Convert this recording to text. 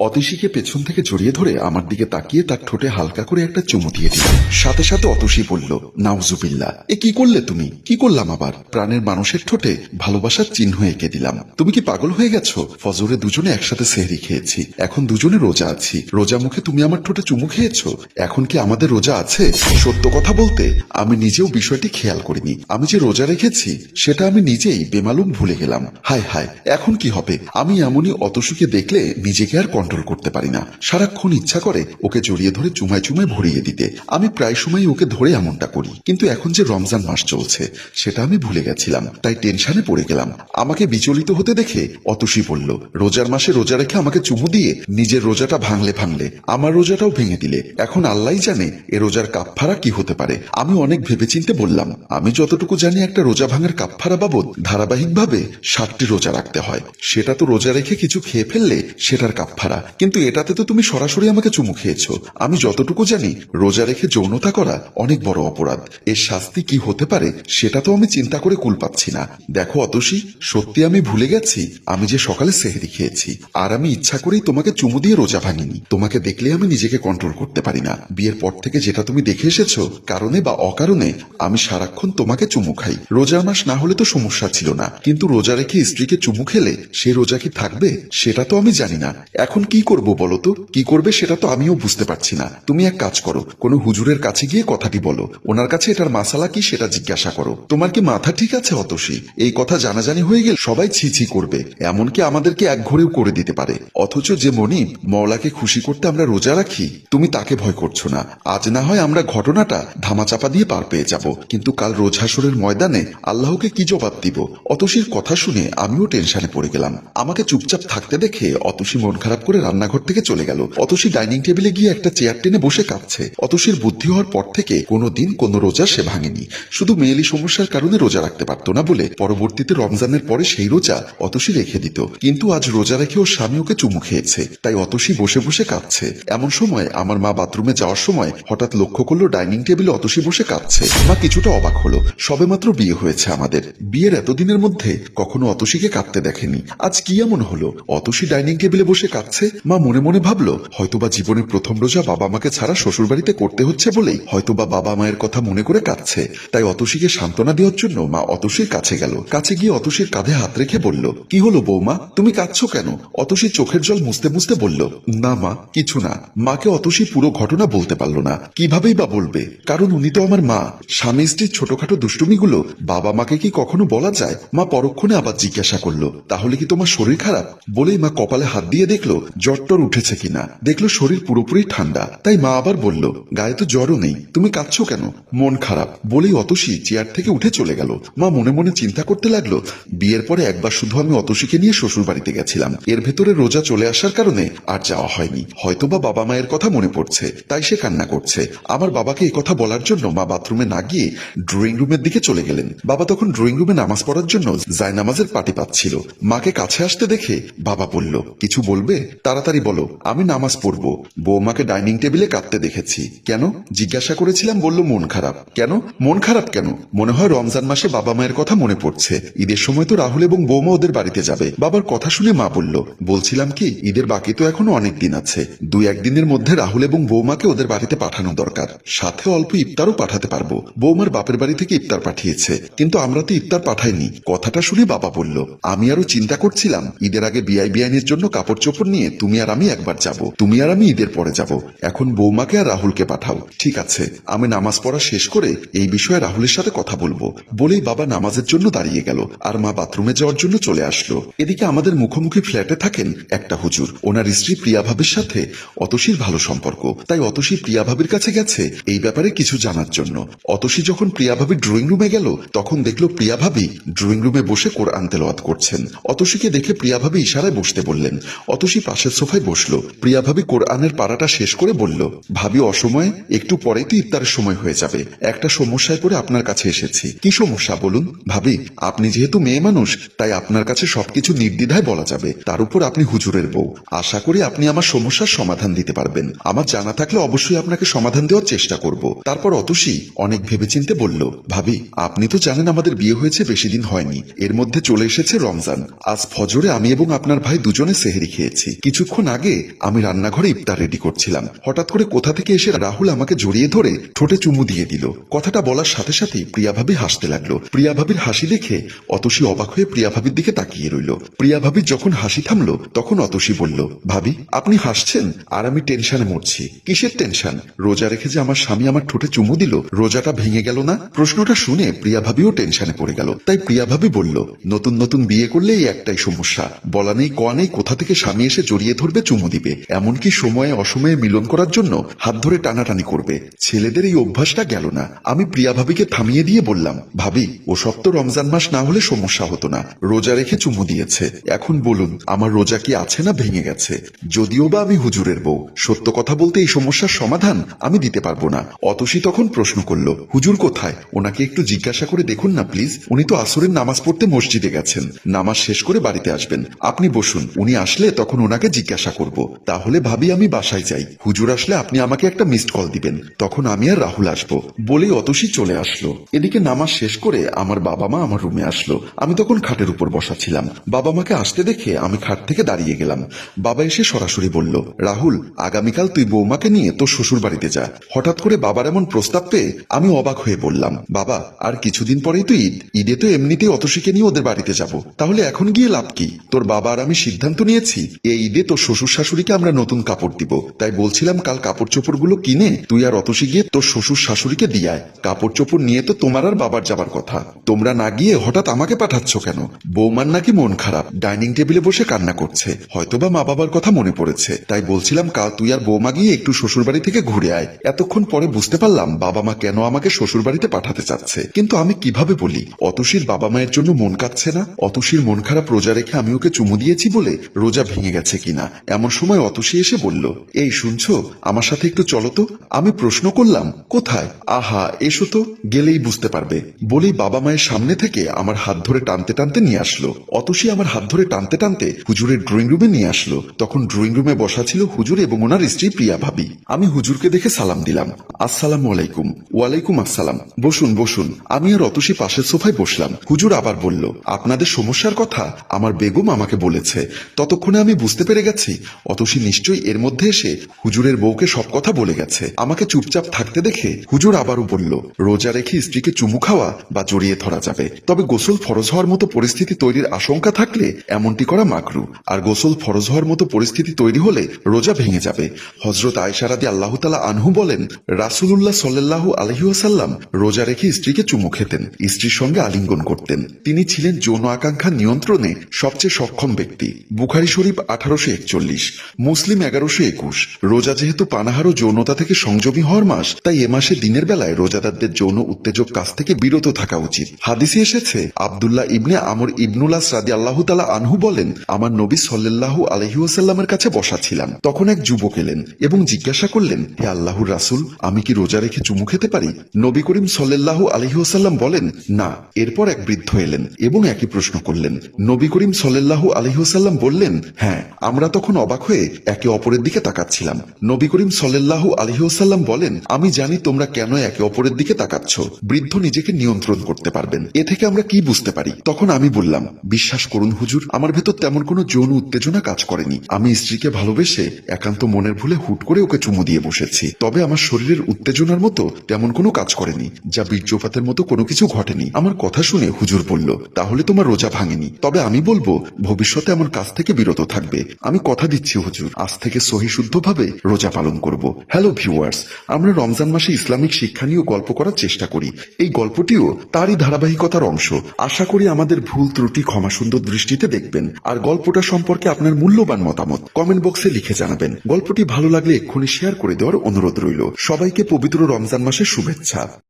অতসীকে পেছন থেকে জড়িয়ে ধরে আমার দিকে তাকিয়ে তার ঠোঁটে হালকা করে একটা চুমু দিয়ে দিল। সাথে সাথে অতসী বলল নাউজুবিল্লা এ কি করলে তুমি? কি করলাম আবার? প্রাণের মানুষের ঠোঁটে ভালোবাসার চিহ্ন এঁকে দিলাম। তুমি কি পাগল হয়ে গেছো? ফজরে দুজনে একসাথে সেহরি খেয়েছি। এখন দুজনে রোজা আছি। রোজা মুখে তুমি আমার ঠোঁটে চুমু খেয়েছো? এখন কি আমাদের রোজা আছে? সত্য কথা বলতে আমি নিজেও বিষয়টি খেয়াল করিনি। আমি যে রোজা রেখেছি, সেটা আমি নিজেই বেমালুম ভুলে গেলাম। হায় হায়, এখন কি হবে? আমি এমনই অতসুকে দেখলে নিজেকে আর কন্ট্রোল করতে পারি না। সারাক্ষণ ইচ্ছা করে ওকে জড়িয়ে ধরে চুমায় চুমায় ভরিয়ে দিতে। আমি প্রায় সময় ওকে ধরে এমনটা করি। কিন্তু এখন যে রমজান মাস চলছে, সেটা আমি ভুলে গেছিলাম। তাই টেনশনে পড়ে গেলাম। আমাকে বিচলিত হতে দেখে অতসী বলল, রোজার মাসে রোজা রেখে আমাকে চুমু দিয়ে নিজের রোজাটা ভাঙলে ভাঙলে, আমার রোজাটাও ভেঙে দিলে। এখন আল্লাহ জানে এ রোজার কাপফারা কি হতে পারে। আমি অনেক ভেবেচিন্তে বললাম, আমি যতটুকু জানি একটা রোজা ভাঙার কাপফারা বাবদ ধারাবাহিকভাবে ষাটটি রোজা রাখতে হয়। সেটা তো রোজা রেখে কিছু খেয়ে ফেললে সেটার কাপফারা। কিন্তু এটাতে তো তুমি সরাসরি আমাকে চুমু খেয়েছো। আমি যতটুকু জানি, রোজা রেখে যৌনতা করা অনেক বড় অপরাধ। এর শাস্তি কি হতে পারে, সেটা তো আমি চিন্তা করে কুল পাচ্ছি না। দেখো, অতসী, সত্যি আমি ভুলে গেছি, আমি যে সকালে সেহেরি খেয়েছি। আর আমি ইচ্ছা করেই তোমাকে চুমু দিয়ে রোজা ভাঙিনি। তোমাকে দেখলে আমি নিজেকে কন্ট্রোল করতে পারি না। বিয়ের পর থেকে যেটা তুমি দেখে এসেছ, কারণে বা অকারণে, আমি সারাক্ষণ তোমাকে চুমু খাই। রোজার মাস না হলে তো সমস্যা ছিল না। কিন্তু রোজা রেখে স্ত্রীকে চুমু খেলে, সে রোজা কি থাকবে, সেটা তো আমি জানি না। এখন কি করব বলো তো? কি করবে সেটা তো আমিও বুঝতে পারছি না। তুমি এক কাজ করো, কোনো হুজুরের কাছে গিয়ে কথাটি বলো। ওনার কাছে এটার মাসালা কি সেটা জিজ্ঞাসা করো। তোমার কি মাথা ঠিক আছে অতসী? এই কথা জানাজানি হয়ে গেলে সবাই ছি ছি করবে। এমনকি আমাদেরকে এক ঘরেও করে দিতে পারে। অথচ যে মনি মওলাকে খুশি করতে আমরা রোজা রাখি, তুমি তাকে ভয় করছ না। আজ না হয় আমরা ঘটনাটা ধামাচাপা দিয়ে পার পেয়ে যাব। কিন্তু কাল রোজ ময়দানে আল্লাহকে কি জবাব দিব? অতসীর কথা শুনে আমিও টেনশনে পড়ে গেলাম। আমাকে চুপচাপ থাকতে দেখে অতসী মন খারাপ করে রান্নাঘর থেকে চলে গেল। অতসী ডাইনিং টেবিলে গিয়ে একটা চেয়ার টেনে বসে কাঁপছে অতসীর বুদ্ধি হওয়ার পর থেকে কোনো দিন কোনো রোজা সে ভাঙেনি। শুধু মেয়েলি সমস্যার কারণে রোজা রাখতে পারতো না বলে পরবর্তীতে রমজানের পরে সেই রোজা অতসী রেখে দিত। কিন্তু আজ রোজা রেখে ওর স্বামী ওকে চুমু খেয়েছে। তাই অতসী বসে বসে কাঁদছে। এমন সময় আমার মা বাথরুমে যাওয়ার সময় হঠাৎ লক্ষ্য করল ডাইনিং টেবিলে অতসী বসে কাঁদছে। মা কিছুটা অবাক হলো। সবেমাত্র বিয়ে হয়েছে আমাদের। বিয়ের এতদিনের মধ্যে কখনো অতসীকে কাঁদতে দেখেনি। আজ কি এমন হলো? অতসী ডাইনিং টেবিলে বসে কাঁদছে? মা মনে মনে ভাবলো, হয়তোবা জীবনের প্রথম রোজা বাবা মাকে ছাড়া শ্বশুর বাড়িতে করতে হচ্ছে বলেই হয়তোবা বাবা মায়ের কথা মনে করে কাঁদছে। তাই অতসীকে সান্ত্বনা দেওয়ার জন্য মা অতসীর কাছে গেল। কাছে গিয়ে অতসীর কাঁধে হাত রেখে বলল, কি হলো বৌমা? তুমি কাঁদছো কেন? অতসী চোখের জল মুছতে মুছতে বলল, না মা, কিছু না। মাকে অতসী পুরো ঘটনা বলতে পারল না। কিভাবেই বা বলবে? কারণ উনি তো আমার মা। স্বামী স্ত্রীর ছোটখাটো দুষ্টুমিগুলো, বাবা মাকে কি কখনো বলা যায়? মা পরক্ষণে আবার জিজ্ঞাসা করল, তাহলে কি তোমার শরীর খারাপ? বলেই মা কপালে হাত দিয়ে দেখল জ্বরটর উঠেছে কিনা? দেখল শরীর পুরোপুরি ঠান্ডা। তাই মা আবার বলল, গায়ে তো জ্বরও নেই। তুমি কাঁদছো কেন? মন খারাপ। বলেই অতসী চেয়ার থেকে উঠে চলে গেল। মা মনে মনে চিন্তা করতে লাগল, বিয়ের পরে একবার শুধু আমি অতসীকে নিয়ে শ্বশুর বাড়িতে গেছিলাম। এর ভেতরে রোজা চলে আসার কারণে আর যাওয়া হয়নি। হয়তোবা বাবা মায়ের কথা মনে পড়ছে, তাই সে কান্না করছে। আমার বাবাকে এই কথা বলার জন্য মা বাথরুমে না গিয়ে ড্রয়িং রুমের দিকে চলে গেলেন। বাবা তখন ড্রয়িং রুমে নামাজ পড়ার জন্য জায়নামাজের পাটি পাচ্ছিল। মাকে কাছে আসতে দেখে বাবা বলল, কিছু বলবে? তাড়াতাড়ি বলো, আমি নামাজ পড়ব। বৌমাকে ডাইনিং টেবিলে কাঁদতে দেখেছি। কেন? জিজ্ঞাসা করেছিলাম, বলল, মন খারাপ। কেন? মন খারাপ কেন? মনে হয় রমজান মাসে বাবা মায়ের কথা মনে পড়ছে। ঈদের সময় তো রাহুল এবং বৌমা ওদের বাড়িতে যাবে। বাবার কথা শুনে মা বলল, বলছিলাম কি, ঈদের বাকি তো এখনও অনেক দিন আছে। দুই একদিনের মধ্যে রাহুল এবং বৌমাকে ওদের বাড়িতে পাঠানো দরকার। সাথে অল্প ইফতারও পাঠাতে পারব। বৌমার বাপের বাড়ি থেকে ইফতার পাঠিয়েছে। কিন্তু আমরা তো ইফতার পাঠাইনি। কথাটা শুনে বাবা বলল, আমি আরও চিন্তা করছিলাম। ঈদের আগে বিআই বিআইনের জন্য কাপড় চোপড় নিয়ে তুমি আর আমি একবার যাব। তুমি আর আমি ঈদের পরে যাব। এখন বৌমাকে আর রাহুলকে পাঠাও। ঠিক আছে। আমি নামাজ পড়া শেষ করে এই বিষয়ে রাহুলের সাথে কথা বলব। বলেই বাবা নামাজের জন্য দাঁড়িয়ে গেল আর মা বাথরুমে যাওয়ার জন্য চলে আসলো। এদিকে আমাদের মুখোমুখি ফ্ল্যাটে থাকেন একটা হুজুর। ওনার স্ত্রী প্রিয়া ভাবির সাথে অতসীর ভালো সম্পর্ক। তাই অতসী প্রিয়া ভাবির কাছে গেছে এই ব্যাপারে কিছু জানার জন্য। অতসী যখন প্রিয়া ভাবির ড্রয়িং রুমে গেল, তখন দেখল প্রিয়া ভাবি ড্রয়িং রুমে বসে কোরআন তেলাওয়াত করছেন। অতসীকে দেখে প্রিয়া ভাবি ইশারায় বসতে বললেন, অতসী পাশের সোফায় বসল। প্রিয়া ভাবি কোরআনের পাড়াটা শেষ করে বলল, ভাবি, অসময়ে একটু পরেই তো ইফতারের সময় হয়ে যাবে। একটা সমস্যায় পড়ে আপনার কাছে এসেছি। কি সমস্যা বলুন? ভাবি, আপনি যেহেতু মেয়ে মানুষ, তাই আপনার কাছে সবকিছু নির্দ্বিধায় বলা যাবে। তার উপর আপনি হুজুরের বউ। আশা করি আপনি আমার সমস্যার সমাধান দিতে পারবেন। আমার জানা থাকলে অবশ্যই আপনাকে সমাধান দেওয়ার চেষ্টা করব। তারপর অতসী অনেক ভেবেচিন্তে বলল, ভাবি, আপনি তো জানেন আমাদের বিয়ে হয়েছে বেশি দিন হয়নি। এর মধ্যে চলে এসেছে রমজান। আজ ফজরে আমি এবং আপনার ভাই দুজনে সেহেরি খেয়েছি। কিছুক্ষণ আগে আমি রান্নাঘরে ইফতার রেডি করছিলাম। হঠাৎ করে কোথা থেকে এসে রাহুল আমাকে জড়িয়ে ধরে ঠোঁটে চুমু দিয়ে দিল। কথাটা বলার সাথে সাথেই প্রিয়া ভাবি হাসতে লাগল। প্রিয়া ভাবির হাসি দেখে অতসী অবাক হয়ে প্রিয়া ভাবির দিকে তাকিয়ে রইল। প্রিয়াভাবির যখন হাসি থামলো, তখন অতসী বলল, ভাবি, আপনি হাসছেন? আর আমি টেনশনে মরছি। কিসের টেনশন? রোজা রেখে যে আমার স্বামী আমার ঠোঁটে চুমু দিল, রোজাটা ভেঙে গেল না? প্রশ্নটা শুনে প্রিয়া ভাবিও টেনশনে পড়ে গেল। তাই প্রিয়া ভাবি বলল, নতুন নতুন বিয়ে করলে এই একটাই সমস্যা। বলা নেই, কয়া নেই কোথা থেকে স্বামী এসে জড়িয়ে ধরবে চুমু দিবে। এমনকি সময়ে অসময়ে মিলন করার জন্য হাত ধরে টানাটানি করবে। ছেলেদের এই অভ্যাসটা গেল না। আমি প্রিয়া ভাবিকে থামিয়ে দিয়ে বললাম, ভাবি ও তো রমজান মাস না হলে সমস্যা হতো না। রোজা রেখে চুমু দিয়েছে। এখন বলুন, আমার রোজা কি আছে না ভেঙে গেছে? যদিও বা আমি হুজুরের বউ। সত্য কথা বলতে এই সমস্যার সমাধান আমি দিতে পারব না। অতসী তখন প্রশ্ন করল, হুজুর কোথায়? ওনাকে একটু জিজ্ঞাসা করে দেখুন না, প্লিজ। উনি তো আসরের নামাজ পড়তে মসজিদে গেছেন। নামাজ শেষ করে বাড়িতে আসবেন। আপনি বসুন, উনি আসলে তখন ওনাকে জিজ্ঞাসা করব। তাহলে ভাবি আমি বাসায় যাই। হুজুর আসলে আপনি আমাকে একটা মিসড কল দিবেন। তখন আমি আর রাহুল আসব বলেই অতসী চলে আসলো। এদিকে নামাজ শেষ করে আমার বাবা মা আমার রুমে আসলো। আমি তখন খাটের উপর বসা ছিলাম বাবা মাকে আসতে দেখে আমি খাট থেকে দাঁড়িয়ে গেলাম। বাবা এসে সরাসরি বলল, রাহুল, আগামীকাল তুই বৌমাকে নিয়ে তোর শ্বশুর বাড়িতে যা। হঠাৎ করে বাবার এমন প্রস্তাব পেয়ে আমি অবাক হয়ে বললাম, বাবা, আর কিছুদিন পরেই তো ঈদ। ঈদে তো এমনিতেই অতসীকে নিয়ে ওদের বাড়িতে যাব। তাহলে এখন গিয়ে লাভ কি? তোর বাবা আর আমি সিদ্ধান্ত নিয়েছি, এই ঈদে তোর শ্বশুর শাশুড়িকে আমরা নতুন কাপড় দিব। তাই বলছিলাম কাল কাপড় চোপড়গুলো কিনে তুই আর অতসী গিয়ে তোর শ্বশুর শাশুড়িকে দিয়ায় কাপড় চোপড় নিয়ে তো তোমার আর বাবার যাবার কথা। তোমরা না গিয়ে হঠাৎ আমাকে পাঠাচ্ছ কেন? বৌমার নাকি মন খারাপ। ডাইনিং টেবিলে বসে কান্না করছে। হয়তোবা মা বাবার কথা মনে পড়েছে। তাই বলছিলাম কাল তুই আর বৌমা গিয়ে একটু শ্বশুর বাড়ি থেকে ঘুরে আয়। এতক্ষণ পরে বুঝতে পারলাম বাবা মা কেন আমাকে শ্বশুর বাড়িতে পাঠাতে চাচ্ছে। কিন্তু আমি কীভাবে বলি? অতসীর বাবা মায়ের জন্য মন কাচ্ছে না? অতসীর মন খারাপ রোজা রেখে আমি ওকে চুমু দিয়েছি বলে রোজা ভেঙে গেছে কিনা? এমন সময় অতসী এসে বলল, এই শুনছো? আমার সাথে একটু চলো তো। আমি প্রশ্ন করলাম, কোথায়? আহা, এসো তো, গেলেই বুঝতে পারবে। বলেই বাবা মায়ের সামনে থেকে আমার হাত ধরে টানতে টানতে নিয়ে আসলো। অতসী আমার হাত ধরে টানতে টানতে হুজুরের ড্রয়িং রুমে নিয়ে আসলো। তখন ড্রয়িং রুমে বসা ছিল হুজুর এবং ওনার স্ত্রী প্রিয়া ভাবি। আমি হুজুরকে দেখে সালাম দিলাম। আসসালাম আলাইকুম। ওয়ালাইকুম আসসালাম। বসুন বসুন। আমি আর অতসী পাশের সোফায় বসলাম। হুজুর আবার বলল, আপনাদের সমস্যার কথা আমার বেগম আমাকে বলেছে। ততক্ষণে আমি বুঝতে পেরে গেছি। অতসী নিশ্চয়ই এর মধ্যে এসে হুজুরের বউকে সব কথা বলে গেছে। আমাকে চুপচাপ থাকতে দেখে হুজুর আবারও বলল, রোজা রেখে স্ত্রীকে চুমু খাওয়া বা জড়িয়ে ধরা যাবে। তবে গোসল ফরজ হওয়ার মতো পরিস্থিতি তৈরির আশঙ্কা থাকলে এমনটি করা মাকরু। আর গোসল ফরজ হওয়ার মতো পরিস্থিতি তৈরি হলে রোজা ভেঙে যাবে। হজরত আয়সারাদি আল্লাহ তালা আনহু বলেন, রাসুলুল্লাহ সাল্লাহ আলহিউসাল্লাম রোজা রেখে স্ত্রীকে চুমু খেতেন, স্ত্রীর সঙ্গে আলিঙ্গন করতেন। তিনি ছিলেন যৌন আকাঙ্ক্ষা নিয়ন্ত্রণে সবচেয়ে সক্ষম ব্যক্তি। বুখারি শরীফ আঠারোশো একচল্লিশ, মুসলিম এগারোশো একুশ। রোজা যেহেতু পানাহার ও যৌনতা থেকে সংযমী হওয়ার মাস, তাই এ মাসে দিনের বেলায় রোজাদারদের যৌন উত্তেজক কাজ থেকে বিরত থাকা উচিত। হাদিসে এসেছে, আবদুল্লাহ ইবনে আমর ইবনুল্লাহ রাদি আল্লাহ তালা আনহু বলেন, আমার নবী সাল্লাহ আলহিউসাল্লামের কাছে বসা ছিলাম। তখন এক যুবক এলেন এবং জিজ্ঞাসা করলেন, হে আল্লাহর রাসুল, আমি কি রোজা রেখে চুমু খেতে পারি? নবী করিম সাল্লাহ আলহিউসাল্লাম বলেন, না। এরপর এক বৃদ্ধ এলেন এবং একই প্রশ্ন করলেন। নবী করিম সাল্লাহ আলহিউসাল্লাম বললেন হ্যাঁ আমরা তখন অবাক হয়ে একে অপরের দিকে তাকাচ্ছিলাম। নবী করিম সাল্লাহ আলহিউসাল্লাম বলেন, আমি জানি তোমরা কেন একে অপরের দিকে তাকাচ্ছ। বৃদ্ধ নিজেকে নিয়ন্ত্রণ করতে পারবেন। এ থেকে আমরা কি বুঝতে পারি? তখন আমি বললাম, বিশ্বাস করুন হুজুর, আমার ভেতর তেমন কোনো যৌন উত্তেজনা কাজ করেনি। আমি স্ত্রীকে ভালোবেসে একান্ত মনের ভুলে হুট করে ওকে চুমু দিয়ে বসেছি। তবে আমার শরীরের উত্তেজনার মতো তেমন কোনো কাজ করেনি, যা বীর্যপাতের মতো কোনো কিছু ঘটেনি। আমার কথা শুনে হুজুর বলল, তাহলে তোমার রোজা ভাঙেনি। তবে আমি বলব, ভবিষ্যতে আমার কাছ থেকে বিরত থাকবে। আমি কথা দিচ্ছি, হুজুর। আজ থেকে সহিশুদ্ধভাবে রোজা পালন করব। হ্যালো ভিউয়ার্স আমরা রমজান মাসে ইসলামিক শিক্ষা নিয়েও গল্প করার চেষ্টা করি। এই গল্পটিও তারই ধারাবাহিকতার অংশ। আশা করি আমাদের ভুল ত্রুটি ক্ষমা সুন্দর দৃষ্টিতে দেখবেন। আর গল্পটা সম্পর্কে আপনার মূল্যবান মতামত কমেন্ট বক্সে লিখে জানাবেন। গল্পটি ভালো লাগলে এক্ষুনি শেয়ার করে দেওয়ার অনুরোধ রইল। সবাইকে পবিত্র রমজান মাসের শুভেচ্ছা।